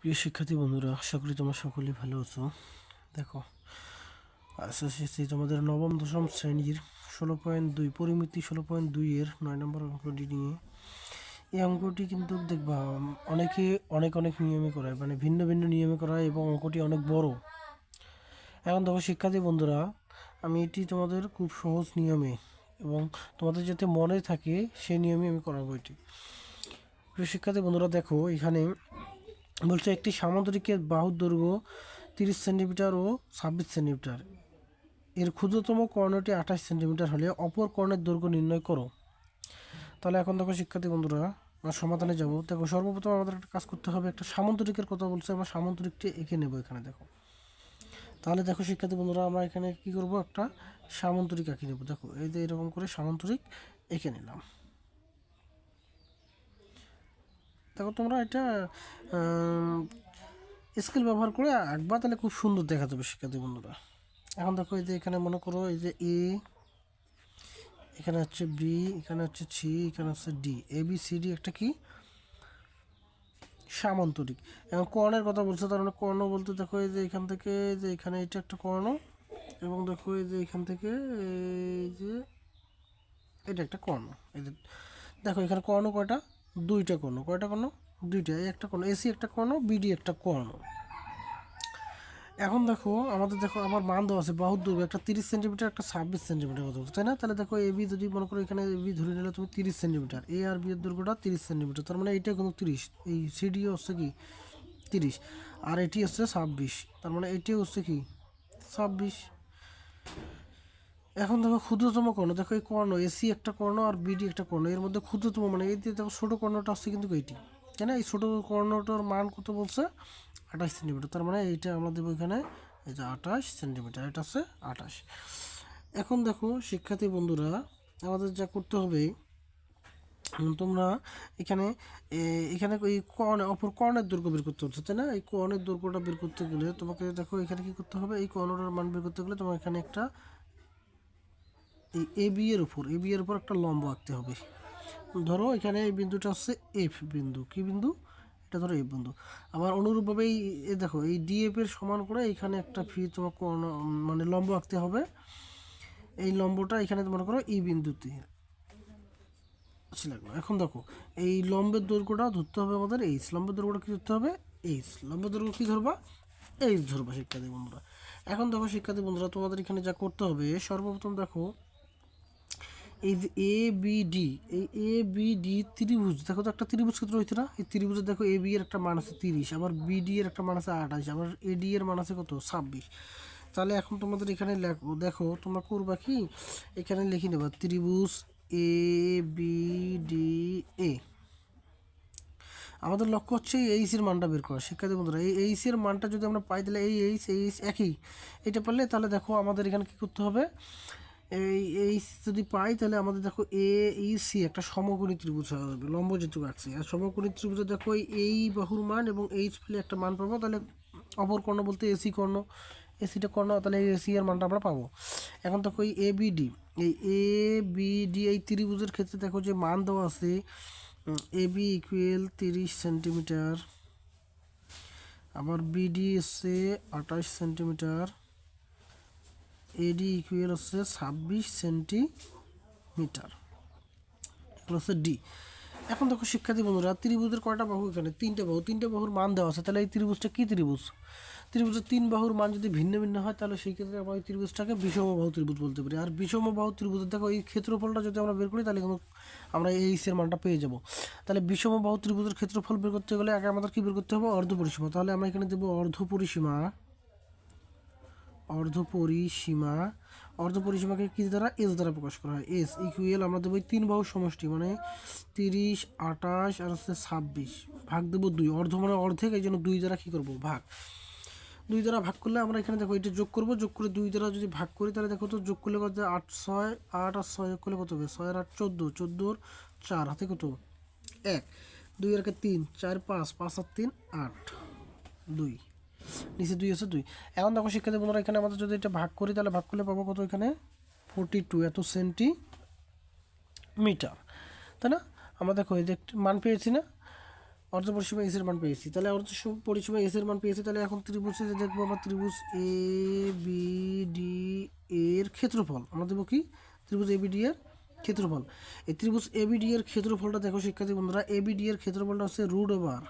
প্রিয় শিক্ষার্থী বন্ধুরা, আশা করি তোমরা সকলেই ভালো আছো। দেখো এসেছি তোমাদের নবম, দশম শ্রেণির ষোলো পয়েন্ট দুই, পরিমিতি ষোলো পয়েন্ট দুইয়ের নয় নম্বর অঙ্কটি নিয়ে। এই অঙ্কটি কিন্তু দেখবা, অনেকে অনেক অনেক নিয়মে করায় মানে ভিন্ন ভিন্ন নিয়মে করায় এবং অঙ্কটি অনেক বড়। এখন দেখো, শিক্ষার্থী বন্ধুরা, আমি এটি তোমাদের খুব সহজ নিয়মে এবং তোমাদের যাতে মনে থাকে, সেই নিয়মে আমি করাবো এটি। প্রিয় শিক্ষার্থী বন্ধুরা, দেখো, এখানে বলছে একটি সামুদ্রিকের বাহুর দৈর্ঘ্য তিরিশ সেন্টিমিটার ও ছাব্বিশ সেন্টিমিটার। এর ক্ষুদ্রতম কর্ণটি আঠাশ সেন্টিমিটার হলে অপর কর্ণের দৈর্ঘ্য নির্ণয় করো। তাহলে এখন দেখো শিক্ষার্থী বন্ধুরা, আমরা সমাধানে যাব। দেখো, সর্বপ্রথম আমাদের একটা কাজ করতে হবে, একটা সামুদ্রিকের কথা বলছে, আমরা সামুদ্রিকটি এঁকে নেব এখানে দেখো। তাহলে দেখো শিক্ষার্থী বন্ধুরা, আমরা এখানে কি করব, একটা সামন্তরিক আঁকি নেব। দেখো, এই যে এরকম করে সামন্তরিক এঁকে নিলাম। দেখো তোমরা এটা স্কেল ব্যবহার করে আঁকবা, তাহলে খুব সুন্দর দেখা যাবে শিক্ষার্থী বন্ধুরা। এখন দেখো এই যে এখানে মনে করো এই যে এ, এখানে হচ্ছে বি, এখানে হচ্ছে সি, এখানে হচ্ছে D. A, B, C, D একটা কি? সামান্তরিক। এবং কর্ণের কথা বলছে, তার মানে কর্ণ বলতে দেখো এই যে এখান থেকে যে এখানে এটা একটা কর্ণ, এবং দেখো এই যে এখান থেকে, এই যে এটা একটা কর্ণ। এই যে দেখো এখানে কর্ণ কয়টা? দুইটা কর্ণ কয়টা কর্ণ দুইটা একটা কর্ণ এসি একটা কর্ণ বিডি একটা কর্ণ এখন দেখো, আমাদের দেখো, আমার মান দেওয়া আছে বাহুর দৈর্ঘ্য, একটা তিরিশ সেন্টিমিটার, একটা ছাব্বিশ সেন্টিমিটার কথা তাই না? তাহলে দেখো এ বি যদি মনে করো এখানে এ বি ধরে নিলে তুমি তিরিশ সেন্টিমিটার এ আর বি এর দৈর্ঘ্যটা তিরিশ সেন্টিমিটার, তার মানে এইটা কিন্তু তিরিশ, এই সিডি হচ্ছে কি? তিরিশ, আর এটি হচ্ছে ছাব্বিশ, তার মানে এটি হচ্ছে কি? ছাব্বিশ। এখন দেখো ক্ষুদ্রতম কর্ণ, দেখো এই কর্ণ, এসি একটা কর্ণ আর বিডি একটা কর্ণ, এর মধ্যে ক্ষুদ্রতম মানে এই দিয়ে দেখো ছোটো কর্ণটা আসছে কিন্তু এইটি, তাই না? এই ছোটো কর্ণটার মান কত বলছে? আঠাশ সেন্টিমিটার, তার মানে এইটা আমরা দেবো এখানে এই যে আঠাশ সেন্টিমিটার, এটা হচ্ছে আঠাশ। এখন দেখো শিক্ষার্থী বন্ধুরা, আমাদের যা করতে হবে তোমরা এখানে এখানে এই কর্ণ, অপর কর্ণের দৈর্ঘ্য বের করতে হচ্ছে তাই না? এই কর্ণের দৈর্ঘ্যটা বের করতে গেলে তোমাকে দেখো এখানে কি করতে হবে? এই কর্ণটার মান বের করতে গেলে তোমার এখানে একটা এই এ বি এর উপর, এ বি এর উপর একটা লম্ব আঁকতে হবে। ধরো এখানে এই বিন্দুটা হচ্ছে এফ বিন্দু। কি বিন্দু? এটা ধরো এফ বিন্দু। আবার অনুরূপভাবে এই দেখো, এই ডিএফ এর সমান করে এখানে একটা ফি তোমার মানে লম্ব আঁকতে হবে। এই লম্বটা এখানে মনে করো ই বিন্দুতে। আচ্ছা লাগল? এখন দেখো, এই লম্বের দৈর্ঘ্যটা ধরতে হবে আমাদের এইচ লম্বের দৈর্ঘ্যটা কী ধরতে হবে? এইচ লম্বের দৈর্ঘ্য কী ধরবা? এইচ ধরবা শিক্ষার্থী বন্ধুরা। এখন দেখো শিক্ষার্থী বন্ধুরা, তোমাদের এখানে যা করতে হবে, সর্বপ্রথম দেখো এই যে এ বি ডি এই এ বি ডি ত্রিভুজ, দেখো তো একটা ত্রিভুজ ক্ষেত্র হইতে না? এই ত্রিভুজের দেখো এ বি এর একটা মান আছে তিরিশ, আবার বিডি এর একটা মান আছে আঠাশ, আবার এ ডি এর মান আছে কত? ছাব্বিশ। তাহলে এখন তোমাদের এখানে লেখো দেখো, তোমরা করবা কি? এখানে লিখে নেবা ত্রিভুজ এ বি ডি এ আমাদের লক্ষ্য হচ্ছে এই এইচ এর মানটা বের করা। শিক্ষার্থী বন্ধুরা, এই এইচ এর মানটা যদি আমরা পাই, তাহলে এই এইচ এইচ একই। এটা পারলে তাহলে দেখো আমাদের এখানে কী করতে হবে? এই এইচ যদি পাই তাহলে আমাদের দেখো এ ই সি একটা সমকোণী ত্রিভুজ হয়ে যাবে, লম্ব যেটুকু আঁকছি আর সমকোণী ত্রিভুজে দেখো এই বাহুর মান এবং এইচ পেলে একটা মান পাবো, তাহলে অপর কর্ণ বলতে এসি কর্ণ এসিটা কর্ণ, তাহলে এসি এর মানটা আমরা পাবো। এখন দেখো এই এ বি ডি এই এ বি ডি এই ত্রিভুজের ক্ষেত্রে দেখো যে মান দেওয়া আছে এ বি ইকুয়েল তিরিশ সেন্টিমিটার আবার বিডি এসছে আঠাশ সেন্টিমিটার এডি ইকুয়াল হচ্ছে ছাব্বিশ সেন্টিমিটার হচ্ছে ডি এখন দেখো শিক্ষার্থী বন্ধুরা, ত্রিভুজের কয়টা বাহু এখানে? তিনটে বাহু। তিনটে বাহুর মান দেওয়া আছে, তাহলে এই ত্রিভুজটা কী ত্রিভুজ? ত্রিভুজের তিন বাহুর মান যদি ভিন্ন ভিন্ন হয়, তাহলে সেই ক্ষেত্রে আমরা এই ত্রিভুজটাকে বিষম বাহু ত্রিভুজ বলতে পারি। আর বিষম বাহু ত্রিভুজের দেখো এই ক্ষেত্রফলটা যদি আমরা বের করি, তাহলে কিন্তু আমরা এই এর মানটা পেয়ে যাব। তাহলে বিষম বাহু ত্রিভুজের ক্ষেত্রফল বের করতে গেলে আগে আমাদের কী বের করতে হবে? অর্ধ পরিসীমা তাহলে আমরা এখানে দেবো অর্ধ পরিসীমা অর্ধ পরিসীমা অর্ধ পরিসীমাকে কি দ্বারা? এস দ্বারা প্রকাশ করা হয়। এস ইকুয়েল আমরা দেবো তিন বাহু সমষ্টি মানে তিরিশ, আঠাশ আর হচ্ছে ছাব্বিশ। ভাগ দেবো দুই। অর্ধ মানে অর্ধেক, এই জন্য দুই দ্বারা কী করব? ভাগ। দুই দ্বারা ভাগ করলে আমরা এখানে দেখো এটা যোগ করব। যোগ করে দুই দ্বারা যদি ভাগ করি, তাহলে দেখো তো যোগ করলে কত? আট ছয়, আট আর ছয় যোগ করলে কত হবে? ছয় আর আট চোদ্দ, চোদ্দোর চার, হাতে কত? এক। দুই আর তিন, চার, পাঁচ পাঁচ আর তিন, আট। দুই। নিচে দুই আছে দুই। এখন দেখো শিক্ষার্থী বন্ধুরা, এখানে আমাদের যদি এটা ভাগ করি, তাহলে ভাগ করলে পাবো কত এখানে? ফোরটি টু এত সেন্টিমিটার তাই না? আমরা দেখো এই যে মান পেয়েছি না? অর্ধ পরিসীমা এসের মান পেয়েছি। তাহলে অর্ধ সম- পরিসীমা এসের মান পেয়েছি, তাহলে এখন ত্রিভুজে যে দেখব আমরা ত্রিভুজ এ বি ডি এর ক্ষেত্রফল। আমরা দেবো কি? ত্রিভুজ এ বি ডি এর ক্ষেত্রফল। এই ত্রিভুজ এ বি ডি এর ক্ষেত্রফলটা দেখো শিক্ষার্থী বন্ধুরা এ বি ডি এর ক্ষেত্রফলটা হচ্ছে রুট ওভার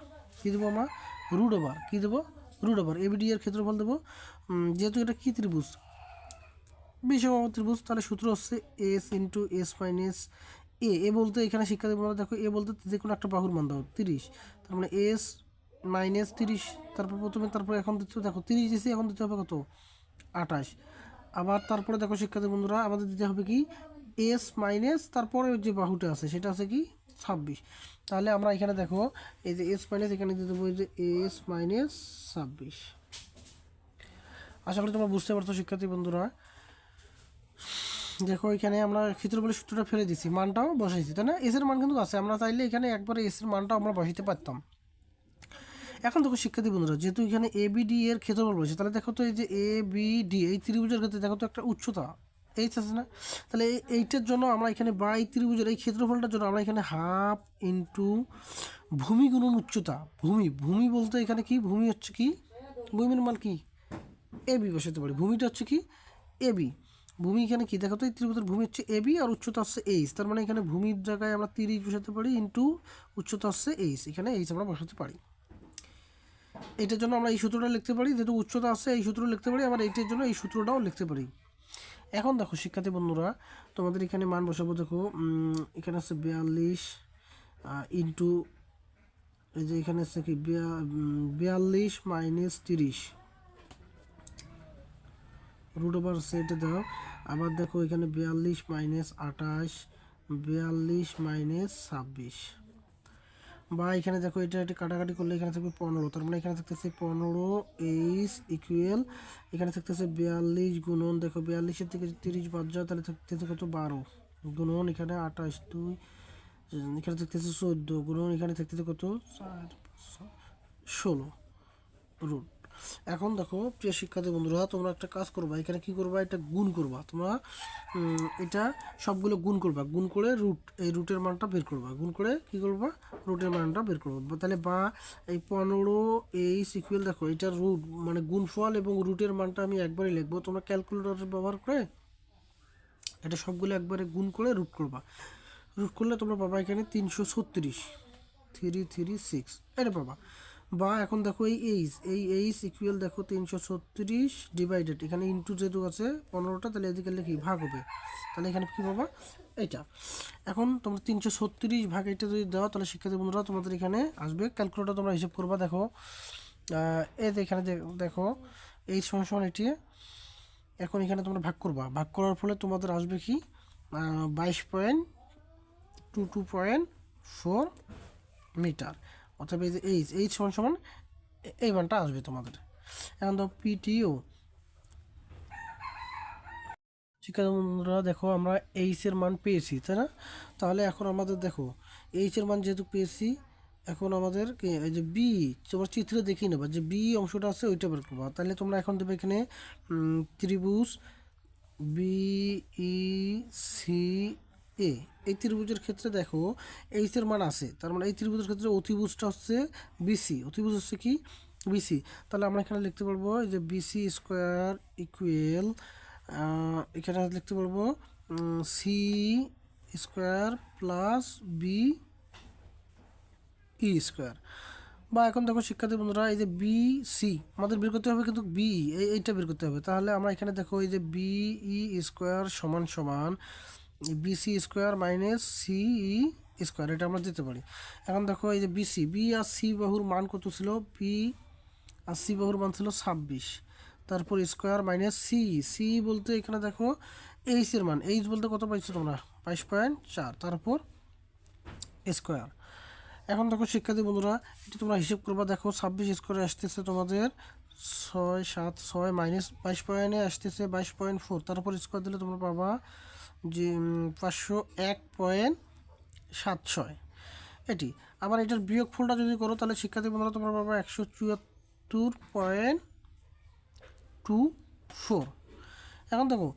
কী দেবো আমরা? রুট ওভার কী দেবো? Root over A B D এর ক্ষেত্রফল দেবো যেহেতু এটা কী ত্রিভুজ? বিষম ত্রিভুজ, তাহলে সূত্র হচ্ছে S into S minus A A বলতে এখানে শিক্ষার্থী বন্ধুরা দেখো এ বলতে যে কোনো একটা বাহুর মান দাও, তিরিশ। তার মানে এস মাইনাস তিরিশ, তারপর প্রথমে, তারপর এখন দিতে দেখো, তিরিশ দিয়েছি এখন দিতে হবে কত? আঠাশ। আবার তারপরে দেখো শিক্ষার্থী বন্ধুরা, আমাদের দিতে হবে কি? এস মাইনাস তারপরে যে বাহুটা আছে, সেটা আছে কি? ছাব্বিশ। তাহলে আমরা এখানে দেখো, এই যে এস মাইনাস এখানে দিতে দেবো এই যে এস মাইনাস ছাব্বিশ। আশা করি তোমরা বুঝতে পারছ, শিক্ষার্থী বন্ধুরা। দেখো, এখানে আমরা ক্ষেত্রফলের সূত্রটা ফেলে দিছি মানটাও বসাইছি, তাই না? এসের মান কিন্তু আছে, আমরা চাইলে এখানে একবারে এসের মানটাও আমরা বসাইতে পারতাম। এখন দেখো, শিক্ষার্থী বন্ধুরা, যেহেতু এখানে এ বি ডি এর ক্ষেত্রফল বলেছে, তাহলে দেখো তো এই যে এ বি ডি এই ত্রিভুজের ক্ষেত্রে দেখো তো একটা উচ্চতা। এইচ আছে না? তাহলে এই- এইটার জন্য আমরা এখানে বাই ত্রিভুজের এই ক্ষেত্রফলটার জন্য আমরা এখানে হাফ ইন্টু ভূমি গুণন উচ্চতা। ভূমি ভূমি বলতে এখানে কি? ভূমি হচ্ছে কি? ভূমির মান কি? বি বসাতে পারি। ভূমিটা হচ্ছে কি? এ বি ভূমি এখানে কি? দেখো তো, এই ত্রিভুজের ভূমি হচ্ছে এ বি আর উচ্চতা হচ্ছে এইচ তার মানে এখানে ভূমির জায়গায় আমরা তিরিশ বসাতে পারি ইন্টু উচ্চতা হচ্ছে এইচ এখানে এইচ আমরা বসাতে পারি। এটার জন্য আমরা এই সূত্রটা লিখতে পারি। যেহেতু উচ্চতা আছে, এই সূত্র লিখতে পারি। আবার এইটার জন্য এই সূত্রটাও লিখতে পারি। এখন দেখো, শিক্ষার্থী বন্ধুরা, তোমাদের এখানে মান বসাবো, দেখো এখানে আছে বিয়াল্লিশ ইন্টু এই যে এখানে আছে কি, বিয়া- বিয়াল্লিশ মাইনাস তিরিশ। রুট ওভার সেটে দাও। আবার দেখো, এখানে বিয়াল্লিশ মাইনাস আঠাশ, বিয়াল্লিশ মাইনাস ছাব্বিশ। বা এখানে দেখো এটা একটা কাটাকাটি করলে এখানে থাকবে পনেরো। তার মানে এখানে থাকতেছে পনেরো এইচ ইকুয়েল এখানে থাকতেছে বিয়াল্লিশ গুণন, দেখো বিয়াল্লিশের থেকে তিরিশ বাদ যায় তাহলে থাকতেছে কত? বারো। গুণন এখানে আঠাশ দুই, এখানে থাকতেছে চোদ্দ। গুণন এখানে থাকতেছে কত? চার ষোলো। রুট। এখন দেখো, প্রিয় শিক্ষার্থী বন্ধুরা, তোমরা একটা কাজ করবা, এখানে কি করবা? এটা গুণ করবা। তোমরা এটা সবগুলো গুণ করবা। গুণ করে রুট এই রুটের মানটা বের করবা। গুণ করে কি করবা? রুটের মানটা বের করবা। তাহলে বা, এই পনেরো এই সিকুয়েল দেখো, এটা রুট মানে গুণফল এবং রুটের মানটা আমি একবারই লিখব। তোমরা ক্যালকুলেটর ব্যবহার করে এটা সবগুলো একবারে গুণ করে রুট করবা। রুট করলে তোমরা পাবা এখানে তিনশো ছত্রিশ। থ্রি থ্রি সিক্স এটা পাবা। বা এখন দেখো এই এইচ এই এইচ ইকুয়াল দেখো তিনশো ছত্রিশ ডিভাইডেড এখানে ইন্টু যেহেতু আছে পনেরোটা, তাহলে এদিকে লিখি ভাগ হবে। তাহলে এখানে কী পাবা? এইটা। এখন তোমরা তিনশো ছত্রিশ ভাগ এটা যদি দাও, তাহলে শিক্ষার্থী বন্ধুরা, তোমাদের এখানে আসবে। ক্যালকুলেটর তোমরা হিসেব করবা, দেখো। এই এখানে দেখো এই সমান এটি। এখন এখানে তোমরা ভাগ করবা। ভাগ করার ফলে তোমাদের আসবে কি? বাইশ point two two point four metre অথবা এই যে এইচ এইচ সমান সমান এই মানটা আসবে তোমাদের। এখন তো পিটিও শিক্ষার্থী দেখো আমরা এইচ এর মান পেয়েছি, তাই না? তাহলে এখন আমাদের দেখো এইচ এর মান যেহেতু পেয়েছি, এখন আমাদের এই যে বি তোমরা চিত্রে দেখিয়ে নেবা, যে বি অংশটা আছে ওইটা বের করবা। তাহলে তোমরা এখন দেবে এখানে ত্রিভুজ বি ই সি এ, এই ত্রিভুজের ক্ষেত্রে দেখো এইচ এর মান আছে, তার মানে এই ত্রিভুজের ক্ষেত্রে অতিভুজটা হচ্ছে বিসি অতিভুজ হচ্ছে কি? বিসি তাহলে আমরা এখানে লিখতে পারব যে বিসি স্কোয়ার ইকুয়েল এখানে লিখতে পারব C square plus B E square বা এখন দেখো শিক্ষার্থী বন্ধুরা, এই যে বি সি আমাদের বের করতে হবে কিন্তু বি এইটা বের করতে হবে। তাহলে আমরা এখানে দেখো এই যে বি ই স্কোয়ার সমান সমান B C square minus C E square এটা আমরা দিতে পারি। এখন দেখো এই যে বিসি বি আর সি বাহুর মান কত ছিল? বি আর সি বাহুর মান ছিল ছাব্বিশ। তারপর স্কোয়ার মাইনাস সি সি বলতে এখানে দেখো এইচ এর মান। এইচ বলতে কত পাইছো তোমরা? বাইশ পয়েন্ট চার। তারপর স্কোয়ার এখন দেখো শিক্ষার্থী বন্ধুরা, এটা তোমরা হিসেব করবা। দেখো ছাব্বিশ স্কোয়ারে আসতেছে তোমাদের ছয় সাত, ছয় মাইনাস বাইশ পয়েন্টে আসতেছে বাইশ পয়েন্ট ফোর তারপর স্কোয়ার দিলে তোমরা পাবা যে পাঁচশো এক পয়েন্ট সাত ছয়। এটি। আবার এটার বিয়োগ ফলটা যদি করো, তাহলে শিক্ষার্থী বন্ধুরা, তোমরা পাবা একশো চুয়াত্তর পয়েন্ট টু ফোর। এখন দেখো,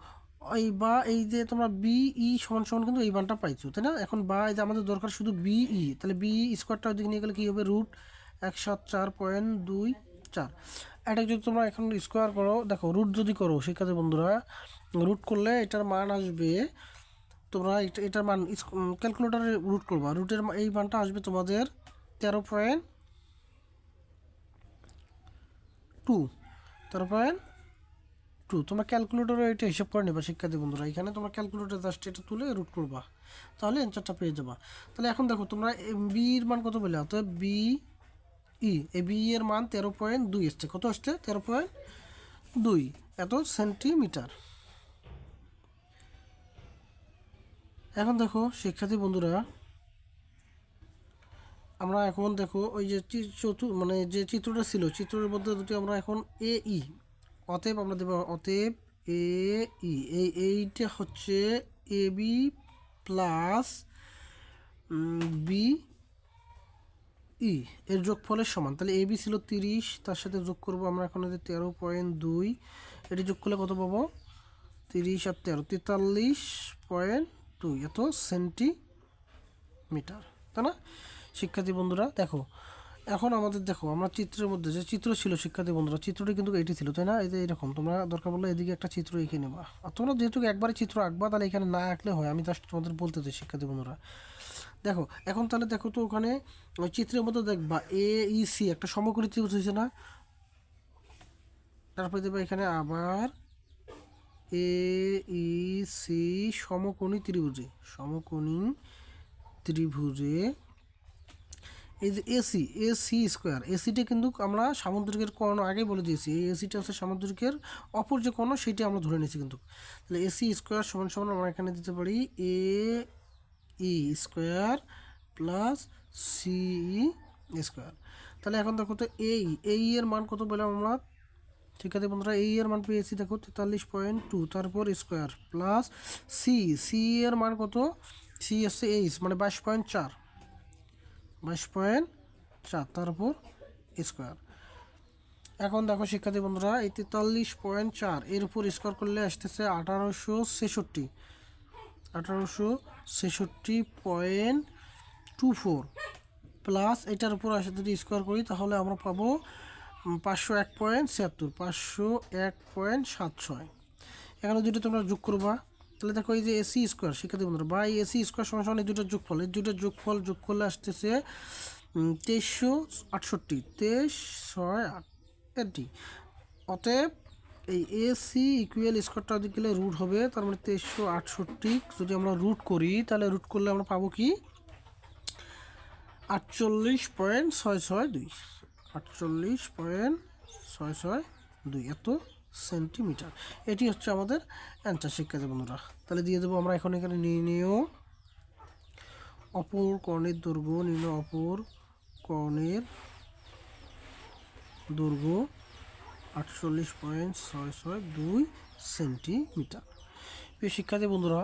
এই বা, এই যে তোমরা বি, ই সমান সমান কিন্তু এই বানটা পাইছো, তাই না? এখন বা, এই যে আমাদের দরকার শুধু বি, ই, তাহলে বি স্কোয়ারটা ওদিকে নিয়ে গেলে কী হবে? রুট এক সাত চার পয়েন্ট দুই চার। এটা যদি তোমরা এখন স্কোয়ার করো, দেখো রুট যদি করো, শিক্ষার্থী বন্ধুরা রুট করলে এটার মান আসবে, তোমরা এটা, এটার মান ক্যালকুলেটারে রুট করবা। রুটের এই মানটা আসবে তোমাদের তেরো পয়েন্ট টু তেরো পয়েন্ট টু তোমরা ক্যালকুলেটরে এটা হিসাব করে নেবা, শিক্ষার্থী বন্ধুরা। এখানে তোমরা ক্যালকুলেটর জাস্ট এটা তুলে রুট করবা। তাহলে অ্যান্সারটা পেয়ে যাবা। তাহলে এখন দেখো, তোমরা বির মান কত বলে অতএব বি ই, এ বি এর মান তেরো পয়েন্ট দুই এসছে। কত আসছে? তেরো পয়েন্ট দুই। এত সেন্টিমিটার। এখন দেখো, শিক্ষার্থী বন্ধুরা, আমরা এখন দেখো, ওই যে চতু মানে যে চিত্রটা ছিল, চিত্রের মধ্যে দুটি আমরা এখন এ ই। অতএব আমরা দেবো, অতএব এ ই। এই এইটা হচ্ছে A B plus B E, এর যোগফলের সমান। তাহলে এবি ছিল তিরিশ, তার সাথে যোগ করব আমরা এখন এদের তেরো পয়েন্ট দুই। এটি যোগ করলে কত পাবো? তিরিশ আর তেরো, তেতাল্লিশ পয়েন্ট দুই, এত সেন্টিমিটার, তাই না? শিক্ষার্থী বন্ধুরা, দেখো, এখন আমাদের দেখো, আমরা চিত্রের মধ্যে যে চিত্র ছিল, শিক্ষার্থী বন্ধুরা, চিত্রটি কিন্তু এটি ছিল, তাই না? এই যে এরকম, তোমরা দরকার পড়লে এদিকে একটা চিত্র এঁকে নেবা। আর তোমরা যেহেতু একবারে চিত্র আঁকবা, তাহলে এখানে না আঁকলে হয়, আমি জাস্ট তোমাদের বলতে চাই, শিক্ষার্থী বন্ধুরা। দেখো, এখন তাহলে দেখো তো ওখানে চিত্রের মতো দেখবা এ ই সি একটা সমকোণী ত্রিভুজ হয়েছে না? তারপরে দেবে এখানে আবার এ ই সি সমকোণী ত্রিভুজে সমকোণী ত্রিভুজে, এই যে এসি এসি স্কোয়ার এসিটা কিন্তু আমরা সামুদ্রিকের কর্ণ আগেই বলে দিয়েছি, এই এসিটা হচ্ছে সামুদ্রিকের অপর যে কর্ণ, সেটি আমরা ধরে নিয়েছি কিন্তু। তাহলে এসি স্কোয়ার সমান সমান আমরা এখানে দিতে পারি A E square plus C square. তাহলে এখন দেখো তো এই এই এর মান কত পেলাম আমরা? ঠিক আছে বন্ধুরা এই এর মান পেয়েছি দেখো তেতাল্লিশ পয়েন্ট টু, তারপর স্কোয়ার প্লাস সি সি এর মান কত? সি এসছে এইচ মানে বাইশ পয়েন্ট চার, বাইশ পয়েন্ট চার, তারপর স্কোয়ার। এখন দেখো শিক্ষার্থী বন্ধুরা, এই তেতাল্লিশ পয়েন্ট চার, এর উপর স্কোয়ার করলে আসতেছে আঠারোশো ছেষট্টি আঠারোশো ছেষট্টি পয়েন্ট টু ফোর। প্লাস এটার উপর আসে যদি স্কোয়ার করি, তাহলে আমরা পাবো পাঁচশো এক পয়েন্ট ছিয়াত্তর, পাঁচশো এক পয়েন্ট সাত ছয় এখানে দুটো তোমরা যোগ করবা। তাহলে দেখো, এই যে এসি স্কোয়ার, শিক্ষার্থী বন্ধুরা, বা এসি স্কোয়ার সমান সমান এই দুটোর যোগফল, এই দুটোর যোগফল যোগ করলে আসতেছে তেইশশো আটষট্টি তেইশ ছয় আট, এটি। অতএব এই এসি ইকুয়াল স্কোয়ারটা গেলে রুট হবে, তার মানে তেইশশো আটষট্টি। যদি আমরা রুট করি, তাহলে রুট করলে আমরা পাবো কি? আটচল্লিশ পয়েন্ট ছয় ছয় দুই। আটচল্লিশ পয়েন্ট ছয় ছয় দুই। এত সেন্টিমিটার এটি হচ্ছে আমাদের অ্যান্সার শিক্ষার্থী বন্ধুরা। তাহলে দিয়ে দেবো, আমরা এখন এখানে নির্ণয় অপর কর্ণের দৈর্ঘ্য নির্ণয় অপর কর্ণের দৈর্ঘ্য। আটচল্লিশ পয়েন্ট ছয় ছয় দুই সেন্টিমিটার। প্রিয় শিক্ষার্থী, বন্ধুরা,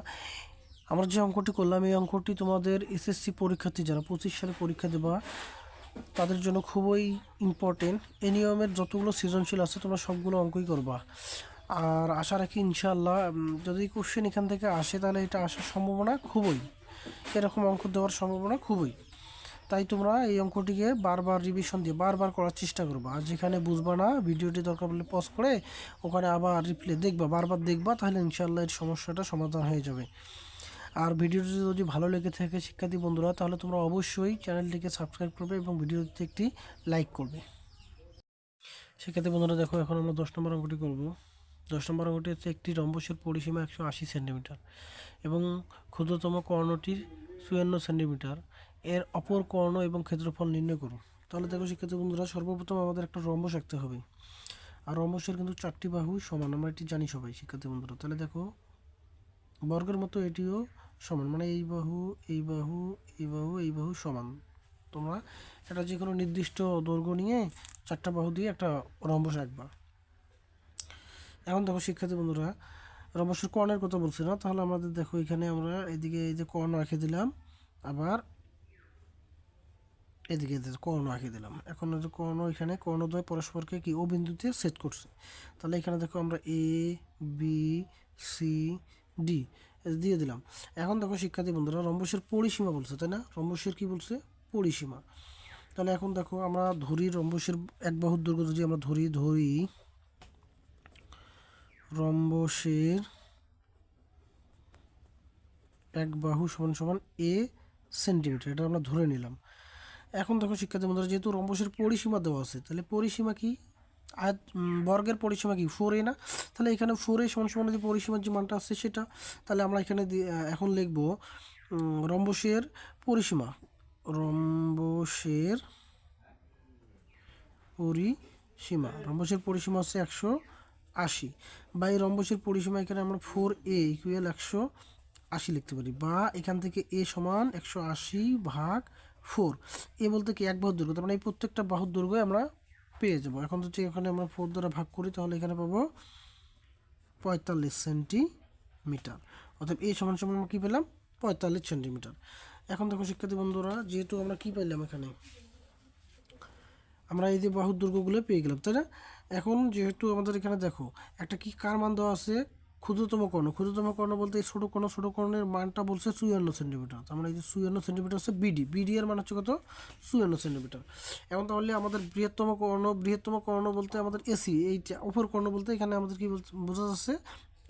আমরা যে অঙ্কটি করলাম, এই অঙ্কটি তোমাদের এসএসসি পরীক্ষার্থী যারা পঁচিশ সালে পরীক্ষা দেবা, তাদের জন্য খুবই ইম্পর্টেন্ট এই নিয়মের যতগুলো সৃজনশীল আছে, তোমরা সবগুলো অঙ্কই করবা। আর আশা রাখি ইনশাআল্লাহ যদি কোশ্চেন এখান থেকে আসে, তাহলে এটা আসার সম্ভাবনা খুবই। এরকম অঙ্ক দেওয়ার সম্ভাবনা খুবই। তাই তোমরা এই অঙ্কটিকে বারবার রিভিশন দিয়ে বারবার করার চেষ্টা করবা। আর যেখানে বুঝবা না, ভিডিওটি দরকার পড়লে পজ করে ওখানে আবার রিপ্লে দেখবা, বারবার দেখবা, তাহলে ইনশাআল্লাহ এর সমস্যাটা সমাধান হয়ে যাবে। আর ভিডিওটি যদি ভালো লেগে থাকে শিক্ষার্থী বন্ধুরা, তাহলে তোমরা অবশ্যই চ্যানেলটিকে সাবস্ক্রাইব করবে এবং ভিডিওতে একটি লাইক করবে। শিক্ষার্থী বন্ধুরা, দেখো, এখন আমরা দশ নম্বর অঙ্কটি করব। দশ নম্বর অঙ্কটি হচ্ছে একটি রম্বসের পরিসীমা একশো আশি সেন্টিমিটার এবং ক্ষুদ্রতম কর্ণটির চুয়ান্ন সেন্টিমিটার এর অপর কর্ণ এবং ক্ষেত্রফল নির্ণয় করুন। তাহলে দেখো শিক্ষার্থী বন্ধুরা, সর্বপ্রথম আমাদের একটা রম্বস আঁকতে হবে। আর রম্বসের কিন্তু চারটি বাহু সমান, আমরা এটি জানি সবাই শিক্ষার্থী বন্ধুরা। তাহলে দেখো, বর্গের মতো এটিও সমান মানে এই বাহু এই বাহু এই বাহু এই বাহু সমান। তোমরা এটা যে কোনো নির্দিষ্ট দৈর্ঘ্য নিয়ে চারটা বাহু দিয়ে একটা রম্বস আঁকবা এখন দেখো শিক্ষার্থী বন্ধুরা রম্বসের কর্ণের কথা বলছি না, তাহলে আমাদের দেখো এখানে আমরা এদিকে এই যে কর্ণ রেখে দিলাম, আবার এদিকে কর্ণ আঁকে দিলাম। এখন যে কর্ণ এখানে কর্ণদ্বয় পরস্পরকে কি ও বিন্দুতে সেট করছে? তাহলে এখানে দেখো আমরা এ বি সি ডি দিয়ে দিলাম। এখন দেখো শিক্ষার্থী বন্ধুরা, রম্বসের পরিসীমা বলছে, তাই না? রম্বসের কি বলছে? পরিসীমা। তাহলে এখন দেখো আমরা ধরি রম্বসের এক বাহুর দৈর্ঘ্য যদি আমরা ধরি ধরি রম্বসের এক বাহু সমান সমান এ সেন্টিমিটার এটা আমরা ধরে নিলাম। এখন দেখো শিক্ষার্থী বন্ধুরা, যেহেতু রম্বসের পরিসীমা দেওয়া আছে, তাহলে পরিসীমা কি? আয়াত বর্গের পরিসীমা কি? ফোর এ না? তাহলে এখানে ফোর এ সমান সমান যে পরিসীমার যে মানটা আছে সেটা, তাহলে আমরা এখানে এখন লিখব রম্বসের পরিসীমা। রম্বসের পরিসীমা রম্বসের পরিসীমা হচ্ছে একশো আশি। বা এই রম্বসের পরিসীমা এখানে আমরা ফোর এ ইকুয়াল একশো আশি লিখতে পারি। বা এখান থেকে এ সমান একশো আশি ভাগ ফোর। এ বলতে কি, এক বাহুর দুর্গ তার মানে এই প্রত্যেকটা বাহুর দৈর্ঘ্য আমরা পেয়ে যাব। এখন যদি এখানে আমরা ফোর দ্বারা ভাগ করি, তাহলে এখানে পাবো পঁয়তাল্লিশ সেন্টিমিটার। অর্থাৎ এই সমান সমান আমরা কী পেলাম? পঁয়তাল্লিশ সেন্টিমিটার। এখন দেখো শিক্ষার্থী বন্ধুরা, যেহেতু আমরা কী পাইলাম এখানে? আমরা এই যে বাহুর দৈর্ঘ্যগুলো পেয়ে গেলাম, তাই না? এখন যেহেতু আমাদের এখানে দেখো, একটা কি কার মান দেওয়া আছে? ক্ষুদ্রতম কর্ণ। ক্ষুদ্রতম কর্ণ বলতে এই ছোটো কর্ণ, ছোটো কর্ণের মানটা বলছে চুয়ান্ন সেন্টিমিটার। তার মানে এই যে চুয়ান্ন সেন্টিমিটার হচ্ছে বিডি বিডি এর মান হচ্ছে কত? চুয়ান্ন সেন্টিমিটার। এখন তাহলে আমাদের বৃহত্তম কর্ণ বৃহত্তম কর্ণ বলতে আমাদের এসি এইটা অপর কর্ণ বলতে এখানে আমাদের কি বোঝা যাচ্ছে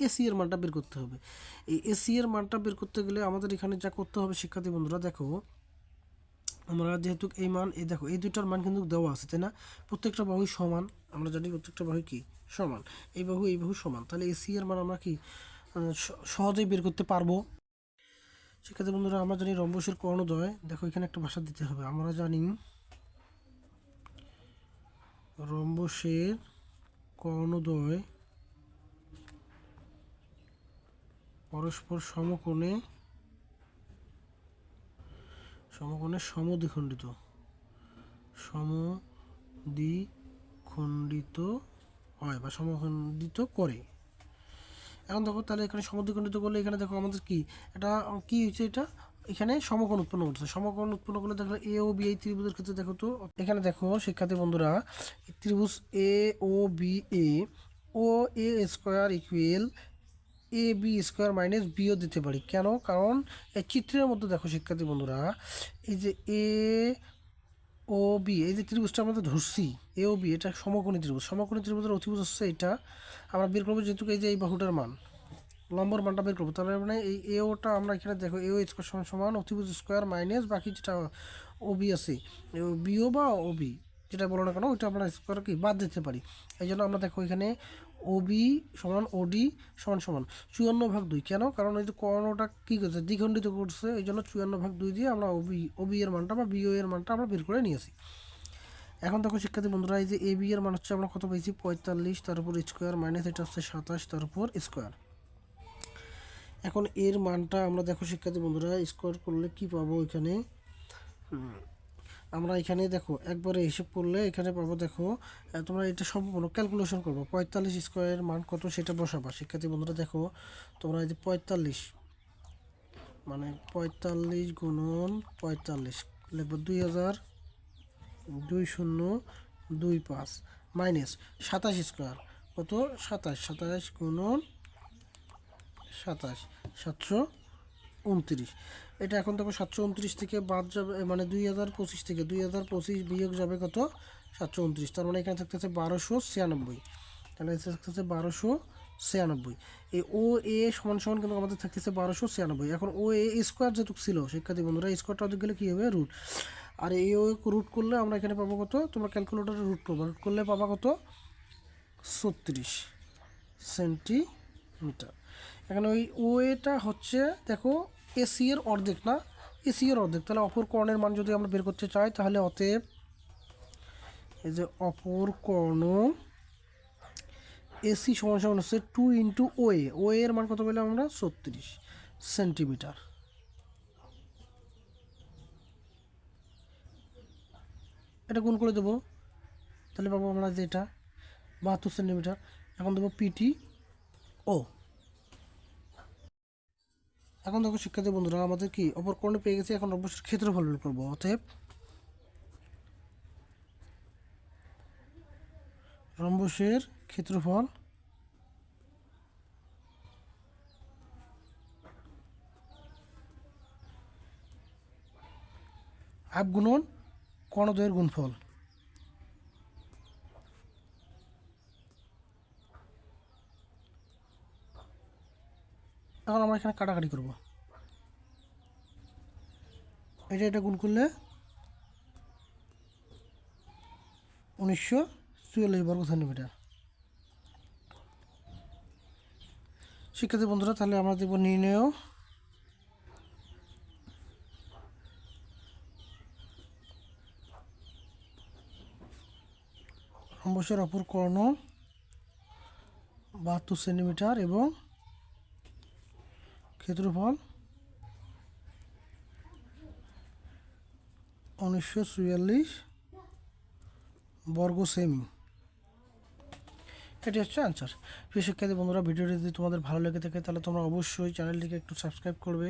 এসি এর মানটা বের করতে হবে। এই এসি এর মানটা বের করতে গেলে আমাদের এখানে যা করতে হবে শিক্ষার্থী বন্ধুরা, দেখো আমরা যেহেতু এই মান, এই দেখো, এই দুটার মান কিন্তু দেওয়া আছে, তাই না? প্রত্যেকটা বাহু সমান। আমরা জানি প্রত্যেকটা বাহু কি? সমান। এই বাহু এই বাহু সমান। তাহলে এসি এর মান আমরা কি সহজেই বের করতে পারব? সেক্ষেত্রে বন্ধুরা, আমরা জানি রম্বসের কর্ণদয় দেখো, এখানে একটা ভাষা দিতে হবে। আমরা জানি রম্বসের কর্ণদয় পরস্পর সমকোণে সমকোণে সমদ্বিখণ্ডিত। সমদ্বিখণ্ডিত হয় বা সমখণ্ডিত করে। এখন দেখো তাহলে এখানে সমদ্বিখণ্ডিত করলে এখানে দেখো আমাদের কি? এটা কি হচ্ছে এটা? এখানে সমকোণ উৎপন্ন করছে। সমকোণ উৎপন্ন করলে দেখো এ ও বি এই ত্রিভুজের ক্ষেত্রে দেখো তো, এখানে দেখো শিক্ষার্থী বন্ধুরা ত্রিভুজ A O B A, O A square equal A, B, square minus B O দিতে পারি। কেন? কারণ এই চিত্রের মধ্যে দেখো শিক্ষার্থী বন্ধুরা, এই যে এ ও বি, এই যে ত্রিভুজটা আমরা ধরছি, এ ও বি, এটা সমকোণী ত্রিভুজ। সমকোণী ত্রিভুজের অতিভুজ হচ্ছে এটা। আমরা বের করব যেহেতু এই যে এই বাহুটার মান, লম্বর মানটা বের করব। তাহলে মানে এই এ ওটা আমরা এখানে দেখো, এ ও স্কোয়ার সমান সমান অতিভুজ স্কোয়ার মাইনাস বাকি যেটা ও বি আছে বিও বা ও বি যেটা বলো না কেন, ওইটা আমরা স্কোয়ার কি বাদ দিতে পারি। এই জন্য আমরা দেখো এখানে ওবি সমান ওডি সমান সমান চুয়ান্ন ভাগ দুই। কেন? কারণ ওই যে কর্ণটা কী করছে? দ্বিখণ্ডিত করছে, এই জন্য চুয়ান্ন ভাগ দুই দিয়ে আমরা ওবি ওবি এর মানটা বা বিও এর মানটা আমরা বের করে নিয়েছি। এখন দেখো শিক্ষার্থী বন্ধুরা, এই যে এ বি এর মান হচ্ছে আমরা কত পেয়েছি? পঁয়তাল্লিশ, তার উপর স্কোয়ার মাইনাস এটা হচ্ছে সাতাশ, তার উপর স্কোয়ার এখন এর মানটা আমরা দেখো শিক্ষার্থী বন্ধুরা স্কোয়ার করলে কি পাবো এখানে? আমরা এখানে দেখো, একবারে হিসেব করলে এখানে পাবো দেখো তোমরা এটা সম্পূর্ণ ক্যালকুলেশন করব। পঁয়তাল্লিশ স্কোয়ারের মান কত সেটা বসাবা। শিক্ষার্থী বন্ধুরা দেখো, তোমরা এই যে পঁয়তাল্লিশ মানে পঁয়তাল্লিশ গুণন পঁয়তাল্লিশ, লিখব দুই হাজার দুই শূন্য দুই পাঁচ মাইনাস সাতাশ স্কোয়ার কত? সাতাশ সাতাশ গুণন সাতাশ, সাতশো উনত্রিশ। এটা এখন দেখো সাতশো উনত্রিশ থেকে বাদ যাবে মানে দুই হাজার পঁচিশ থেকে, দুই হাজার পঁচিশ বিয়োগ যাবে কত? সাতশো উনত্রিশ তার মানে এখানে থাকতেছে বারোশো ছিয়ানব্বই। তাহলে থাকতেছে বারোশো ছিয়ানব্বই। এই ও, এ সমান সমান কিন্তু আমাদের থাকতেছে বারোশো ছিয়ানব্বই। এখন ও, এ স্কোয়ার যেটুকু ছিল, শিক্ষার্থী বন্ধুরা স্কোয়ারটা অধিক গেলে কী হবে? রুট আর এ ও রুট করলে আমরা এখানে পাবো কত? তোমরা ক্যালকুলেটারে রুট করব। রুট করলে পাবা কত? ছত্রিশ সেন্টিমিটার এখানে ওই ও এটা হচ্ছে, দেখো এসি এর অর্ধেক না? এসি এর অর্ধেক। তাহলে অপর কর্ণের মান যদি আমরা বের করতে চাই, তাহলে অতএব এই যে অপর কর্ণ এসি সমান সমান হচ্ছে টু ইন্টু ও এ ও এর মান কত পেলাম আমরা? ছত্রিশ সেন্টিমিটার। এটা গুণ করে দেবো। তাহলে পাবো আমরা যে এটা বাহাত্তর সেন্টিমিটার। এখন দেবো পিটি ও এখন দেখো শিক্ষার্থী বন্ধুরা, আমাদের কি অপরকর্ণে পেয়ে গেছি, এখন অবশ্যই ক্ষেত্রফল বের করব। অতএব রম্বসের ক্ষেত্রফল আপ গুণন কর্ণদ্বয়ের গুণফল। এখন আমরা এখানে কাটাকাটি করব। এটা এটা গুণ করলে উনিশশো চুয়াল্লিশ বর্গ সেন্টিমিটার। শিক্ষার্থী বন্ধুরা, তাহলে আমরা দেখব নির্ণয়। রম্বসের অপর কর্ণ বাহাত্তর সেন্টিমিটার এবং ক্ষেত্রফল উনিশশো চুয়াল্লিশ বর্গ সেমি। এটি হচ্ছে আনসার প্রিয় শিক্ষার্থী, বন্ধুরা, ভিডিওটি যদি তোমাদের ভালো লেগে থাকে, তাহলে তোমরা অবশ্যই চ্যানেলটিকে একটু সাবস্ক্রাইব করবে।